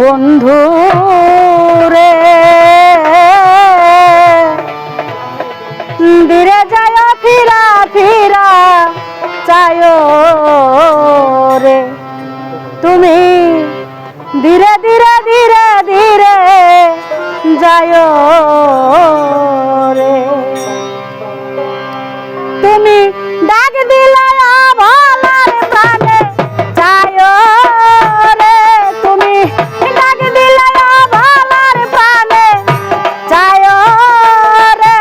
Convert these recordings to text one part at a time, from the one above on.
বন্ধু রে। ধীরে যায় ফিরা ফিরা চায় রে। তুমি ধীরে ধীরে ধীরে ধীরে যায় রে। তুমি ডাক দিলে ভালার প্রাণে যায় রে। তুমি ডাক দিলে ভালার প্রাণে যায় রে।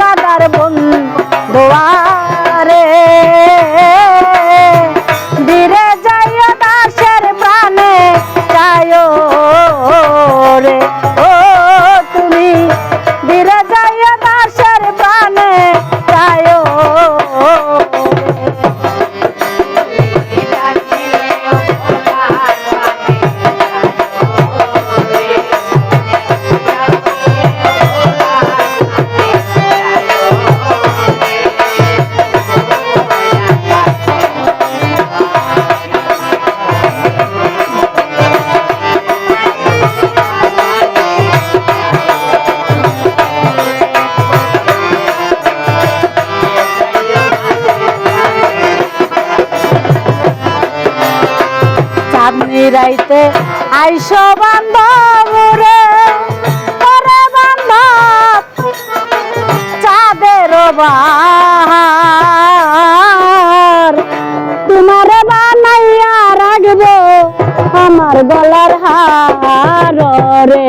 রাধার বন্ধুয়ারে চাঁদনি রাইতে আইসো বান্ধব রে, ওরে বান্ধব, চাঁদের বাহার। তোমার বানাইয়া রাখব আমার গলার হার রে।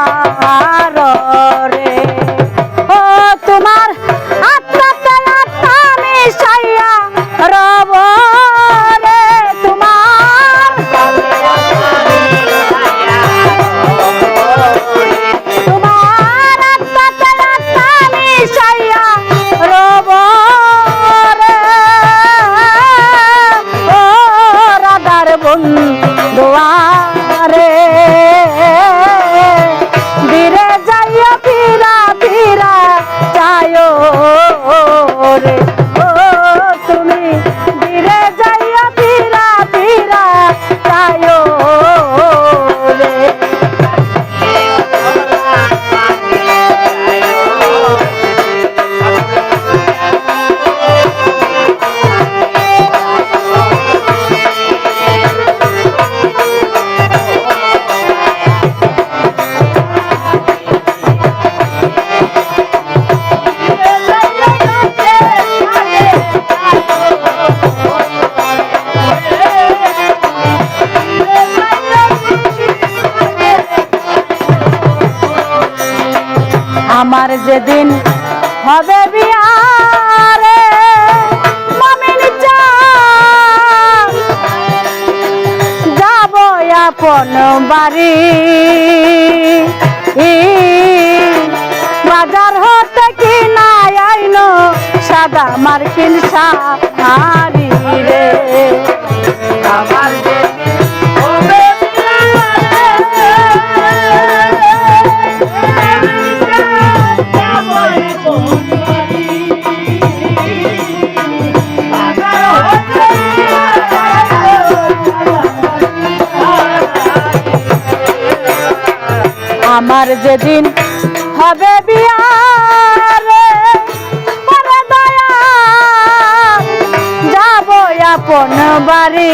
আমার যেদিন হবে বিয়ারে যাব আপন বাড়ি। বাজার হতে কি নাই আইনো সাদা মার্কিন শাড়ি রে। আমার যেদিন আমার যেদিন হবে বিয়ারে, ওরে দয়া, যাব আপন বাড়ি।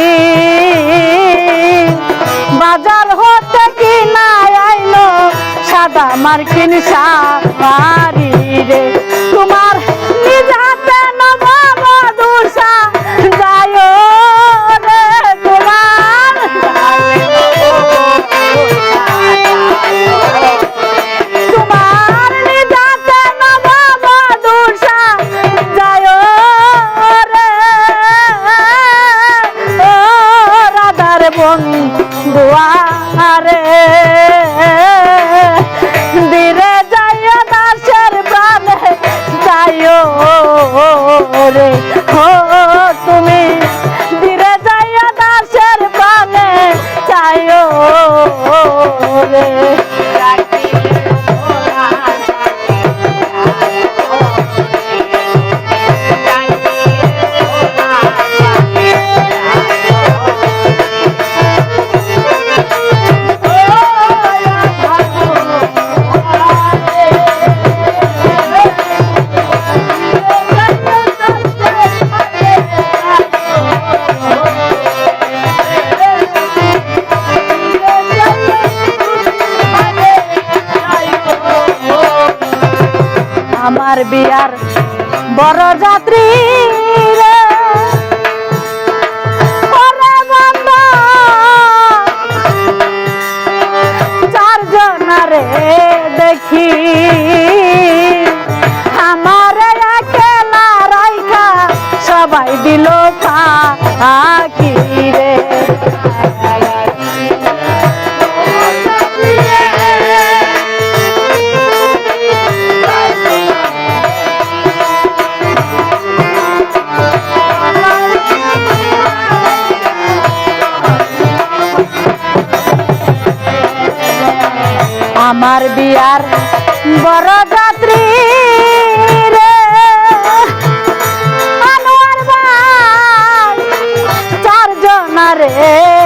বাজার হতে কি না আইলো সাদা মার্কিন শাড়ি রে। তোমার দুষা করে হো বিয়ার। বড় যাত্রী আমার বিয়ার বড় যাত্রী রে।